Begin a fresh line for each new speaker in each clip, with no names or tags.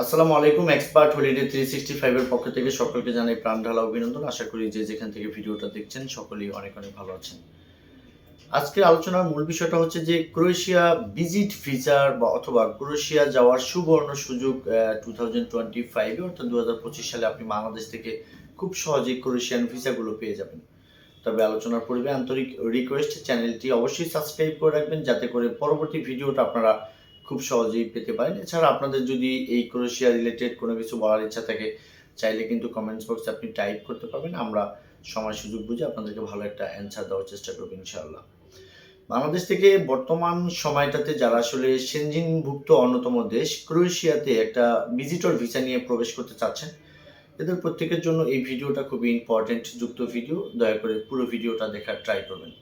আসসালামু আলাইকুম expert holiday three sixty ফাইভের পক্ষ থেকে সকলকে জানাই প্রাণ ঢালা অভিনন্দন। আশা করি যে যেখান থেকে ভিডিওটা দেখছেন, সকলেই অনেক অনেক ভালো আছেন। আজকে আলোচনার মূল বিষয়টা হচ্ছে যে ক্রোয়েশিয়া ভিজিট ফিচার বা অথবা ক্রোয়েশিয়া যাওয়ার সুবর্ণ সুযোগ টু থাউজেন্ড টোয়েন্টি ফাইভে অর্থাৎ দু হাজার পঁচিশ সালে আপনি বাংলাদেশ থেকে খুব সহজেই ক্রোয়েশিয়ান ভিসাগুলো পেয়ে যাবেন। তবে আলোচনার পূর্বে আন্তরিক রিকোয়েস্ট চ্যানেলটি অবশ্যই সাবস্ক্রাইব করে রাখবেন, যাতে করে পরবর্তী ভিডিওটা আপনারা খুব সহজেই পেতে পারেন। এছাড়া আপনাদের যদি এই ক্রোয়েশিয়া রিলেটেড কোনো কিছু বলার ইচ্ছা থাকে, চাইলে কিন্তু কমেন্টস বক্সে আপনি টাইপ করতে পারবেন। আমরা সময় সুযোগ বুঝে আপনাদেরকে ভালো একটা অ্যান্সার দেওয়ার চেষ্টা করব ইনশাআল্লাহ। বাংলাদেশ থেকে বর্তমান সময়টাতে যারা আসলে সেনজিনভুক্ত অন্যতম দেশ, ক্রোয়েশিয়াতে একটা ভিজিটর ভিসা নিয়ে প্রবেশ করতে চাচ্ছেন, এদের প্রত্যেকের জন্য এই ভিডিওটা খুবই ইম্পর্টেন্ট যুক্ত ভিডিও দয়া করে পুরো ভিডিওটা দেখার ট্রাই করবেন।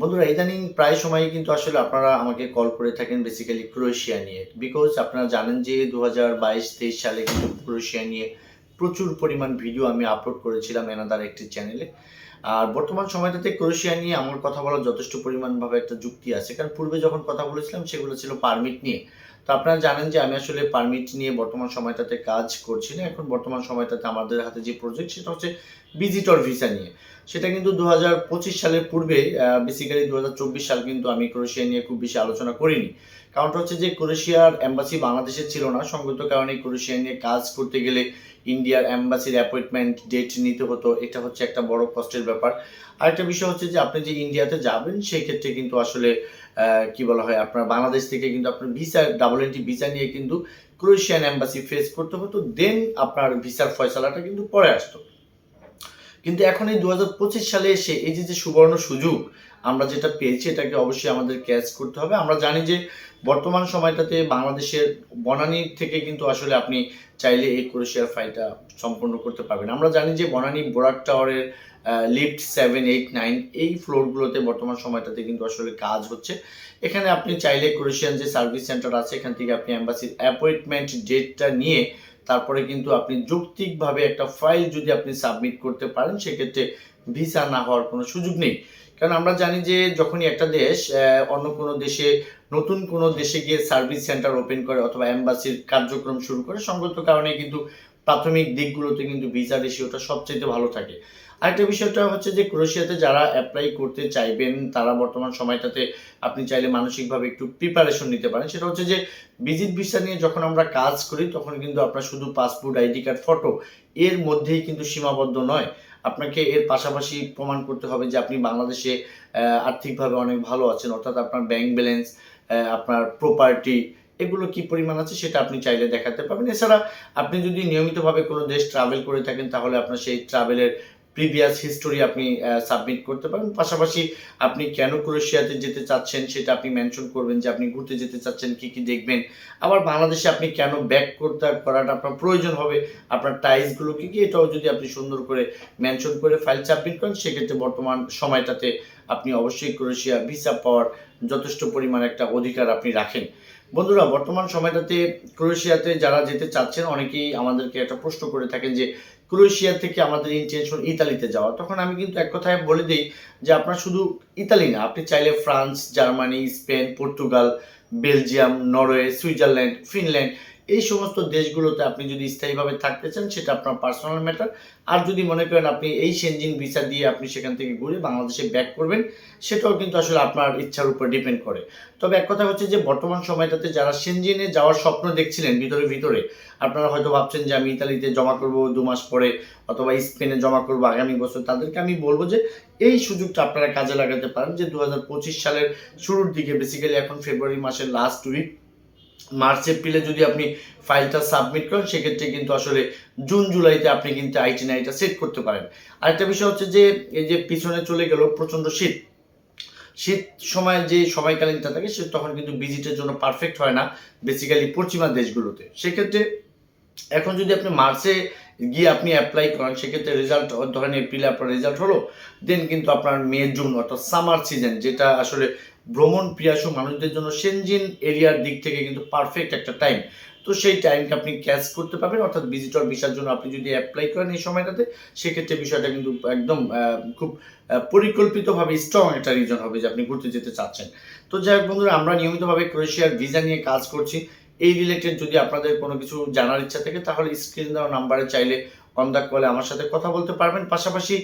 বন্ধুরা, ইদানিং প্রায় সময়ই কিন্তু আসলে আপনারা আমাকে কল করে থাকেন বেসিক্যালি ক্রোয়েশিয়া নিয়ে। বিকজ আপনারা জানেন যে দু হাজার বাইশ, তেইশ সালে কিন্তু ক্রোয়েশিয়া নিয়ে প্রচুর পরিমাণ ভিডিও আমি আপলোড করেছিলাম এনাদার একটি চ্যানেলে আর বর্তমান সময়টাতে ক্রোয়েশিয়া নিয়ে আমার কথা বলার যথেষ্ট পরিমাণভাবে একটা যুক্তি আছে। কারণ পূর্বে যখন কথা বলেছিলাম, সেগুলো ছিল পারমিট নিয়ে। তো আপনারা জানেন যে আমি আসলে পারমিট নিয়ে বর্তমান সময়টাতে কাজ করছি না। এখন বর্তমান সময়টাতে আমাদের হাতে যে প্রজেক্ট সেটা হচ্ছে ভিজিটর ভিসা নিয়ে। সেটা কিন্তু দু হাজার পঁচিশ সালের পূর্বে বেসিক্যালি দু হাজার চব্বিশ সাল কিন্তু আমি ক্রোয়েশিয়া নিয়ে খুব বেশি আলোচনা করিনি। কারণটা হচ্ছে যে ক্রোয়েশিয়ার অ্যাম্বাসি বাংলাদেশে ছিল না। সঙ্গত কারণে ক্রোয়েশিয়া নিয়ে কাজ করতে গেলে ইন্ডিয়ার অ্যাম্বাসির অ্যাপয়েন্টমেন্ট ডেট নিতে হতো। এটা হচ্ছে একটা বড় কষ্টের ব্যাপার। আরেকটা বিষয় হচ্ছে যে আপনি যে ইন্ডিয়াতে যাবেন সেই ক্ষেত্রে কিন্তু আসলে কি বলা হয়, আপনার বাংলাদেশ থেকে কিন্তু আপনার ভিসা ডাবল এন্ট্রি ভিসা নিয়ে কিন্তু ক্রোয়েশিয়ান অ্যাম্বাসি ফেস করতে হতো দেন আপনার ভিসার ফয়সালাটা কিন্তু পরে আসতো। কিন্তু এখন এই দু হাজার পঁচিশ সালে এসে এই যে সুবর্ণ সুযোগ আমরা যেটা পেয়েছি, এটাকে অবশ্যই আমাদের ক্যাচ করতে হবে। আমরা জানি যে বর্তমান সময়টাতে বাংলাদেশের বনানী থেকে কিন্তু আসলে আপনি চাইলে এই ক্রোয়েশিয়ার ফ্লাইটটা সম্পন্ন করতে পারবেন। আমরা জানি যে বনানী বোরাক টাওয়ারের লিফট সেভেন এইট নাইন এই ফ্লোরগুলোতে বর্তমান সময়টাতে কিন্তু আসলে কাজ হচ্ছে। এখানে আপনি চাইলে ক্রোয়েশিয়ান যে সার্ভিস সেন্টার আছে, এখান থেকে আপনি অ্যাম্বাসির অ্যাপয়েন্টমেন্ট ডেটটা নিয়ে তারপরে কিন্তু আপনি যৌক্তিকভাবে একটা ফাইল যদি আপনি সাবমিট করতে পারেন, সেক্ষেত্রে ভিসা না হওয়ার কোনো সুযোগ নেই। কারণ আমরা জানি যে যখনই একটা দেশ অন্য কোনো দেশে, নতুন কোনো দেশে গিয়ে সার্ভিস সেন্টার ওপেন করে অথবা অ্যাম্বাসির কার্যক্রম শুরু করে, সঙ্গত কারণে কিন্তু প্রাথমিক দিকগুলোতে কিন্তু ভিসা রেশিওটা সবচেয়ে ভালো থাকে। আরেকটা বিষয়টা হচ্ছে যে ক্রোয়েশিয়াতে যারা অ্যাপ্লাই করতে চাইবেন, তারা বর্তমান সময়টাতে আপনি চাইলে মানসিকভাবে একটু প্রিপারেশন নিতে পারেন। সেটা হচ্ছে যে ভিজিট ভিসা নিয়ে যখন আমরা কাজ করি, তখন কিন্তু আপনার শুধু পাসপোর্ট আইডি কার্ড ফটো এর মধ্যেই কিন্তু সীমাবদ্ধ নয়। আপনাকে এর পাশাপাশি প্রমাণ করতে হবে যে আপনি বাংলাদেশে আর্থিকভাবে অনেক ভালো আছেন, অর্থাৎ আপনার ব্যাংক ব্যালেন্স আপনার প্রপার্টি এগুলো কি পরিমাণ আছে সেটা আপনি চাইলে দেখাতে পারবেন। এছাড়া আপনি যদি নিয়মিতভাবে কোনো দেশ ট্রাভেল করে থাকেন, তাহলে আপনার সেই ট্রাভেলের প্রিভিয়াস হিস্টোরি আপনি সাবমিট করতে পারেন। পাশাপাশি আপনি কেন ক্রোয়েশিয়াতে যেতে চাচ্ছেন সেটা আপনি মেনশন করবেন যে আপনি ঘুরতে যেতে চাচ্ছেন, কি কি দেখবেন। আবার বাংলাদেশে আপনি কেন ব্যাক করতে করাটা আপনার প্রয়োজন হবে, আপনার টাইসগুলো কি কি, এটাও যদি আপনি সুন্দর করে মেনশন করে ফাইল সাবমিট করেন, সেক্ষেত্রে বর্তমান সময়টাতে আপনি অবশ্যই ক্রোয়েশিয়া ভিসা পাওয়ার যথেষ্ট পরিমাণ একটা অধিকার আপনি রাখেন। বন্ধুরা, বর্তমান সময়টাতে ক্রোয়েশিয়াতে যারা যেতে চাচ্ছেন, অনেকেই আমাদেরকে একটা প্রশ্ন করে থাকেন যে ক্রোয়েশিয়া থেকে আমাদের ইন্টেনশন ইতালিতে যাওয়া। তখন আমি কিন্তু এক কথায় বলে দিই যে আপনার শুধু ইতালি না, আপনি চাইলে France, Germany, Spain, Portugal, Belgium, Norway, Switzerland, Finland, এই সমস্ত দেশগুলোতে আপনি যদি স্থায়ীভাবে থাকতে চান, সেটা আপনার পার্সোনাল ম্যাটার। আর যদি মনে করেন আপনি এই সেনজিন ভিসা দিয়ে আপনি সেখান থেকে ঘুরে বাংলাদেশে ব্যাক করবেন, সেটাও কিন্তু আসলে আপনার ইচ্ছার উপর ডিপেন্ড করে। তবে এক কথা হচ্ছে যে, বর্তমান সময়টাতে যারা সেনজিনে যাওয়ার স্বপ্ন দেখছিলেন ভিতরে ভিতরে, আপনারা হয়তো ভাবছেন যে, আমি ইতালিতে জমা করব দু মাস পরে, অথবা স্পেনে জমা করব আগামী বছর, তাদেরকে আমি বলব যে, এই সুযোগটা আপনারা কাজে লাগাতে পারেন যে দু সালের শুরুর দিকে বেসিক্যালি এখন ফেব্রুয়ারি মাসের লাস্ট উইক মার্চ এপ্রিলে যদি আপনি ফাইলটা সাবমিট করেন, সেক্ষেত্রে কিন্তু আসলে জুন জুলাইতে আপনি কিন্তু আইটি নাইটা সেট করতে পারেন। আরেকটা বিষয় হচ্ছে যে, এই যে পিছনে চলে গেল প্রচণ্ড শীত। শীত সময় যে সময়কালীনটা থাকে, সে তখন কিন্তু ভিজিটের জন্য পারফেক্ট হয় না বেসিক্যালি পশ্চিমা দেশগুলোতে। সেক্ষেত্রে এখন যদি আপনি মার্চে গিয়ে আপনি অ্যাপ্লাই করেন, সেক্ষেত্রে রেজাল্ট ধরেন এপ্রিলে আপনার রেজাল্ট হলো দেন কিন্তু আপনার মে জুন অর্থাৎ সামার সিজন যেটা আসলে ভ্রমণ প্রিয়াসু মানুষদের জন্য সেনজিন এরিয়ার দিক থেকে কিন্তু পারফেক্ট একটা টাইম তো সেই টাইমকে আপনি ক্যাচ করতে পারবেন, অর্থাৎ ভিজিটর ভিসার জন্য আপনি যদি অ্যাপ্লাই করেন এই সময়টাতে, সেক্ষেত্রে বিষয়টা কিন্তু একদম খুব পরিকল্পিতভাবে স্ট্রং একটা রিজন হবে যে আপনি ঘুরতে যেতে চাচ্ছেন। তো যাই হোক বন্ধুরা, আমরা নিয়মিতভাবে ক্রোয়েশিয়ার ভিসা নিয়ে কাজ করছি। এই রিলেটেড যদি আপনাদের কোনো কিছু জানার ইচ্ছা থাকে, তাহলে স্ক্রিন দেওয়া নাম্বারে চাইলে দ্য কলে আমার সাথে কথা বলতে পারবেন। পাশাপাশি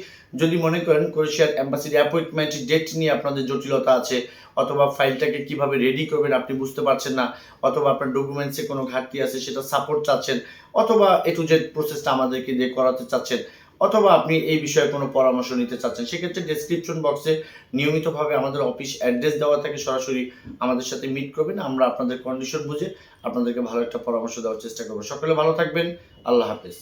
যদি মনে করেন ক্রোয়েশিয়ার অ্যাম্বাসির অ্যাপয়েন্টমেন্ট ডেট নিয়ে আপনাদের জটিলতা আছে, অথবা ফাইলটাকে কীভাবে রেডি করবেন আপনি বুঝতে পারছেন না, অথবা আপনার ডকুমেন্টসে কোনো ঘাটতি আছে, সেটা সাপোর্ট চাচ্ছেন, অথবা এ টু জেড প্রসেসটা আমাদেরকে দিয়ে করাতে চাচ্ছেন অথবা আপনি এই বিষয়ে কোনো পরামর্শ নিতে চাচ্ছেন, সেক্ষেত্রে ডেসক্রিপশন বক্সে নিয়মিতভাবে আমাদের অফিস অ্যাড্রেস দেওয়া থাকে, সরাসরি আমাদের সাথে মিট করবেন। আমরা আপনাদের কন্ডিশন বুঝে আপনাদেরকে ভালো একটা পরামর্শ দেওয়ার চেষ্টা করব। সকলে ভালো থাকবেন। আল্লাহ হাফেজ।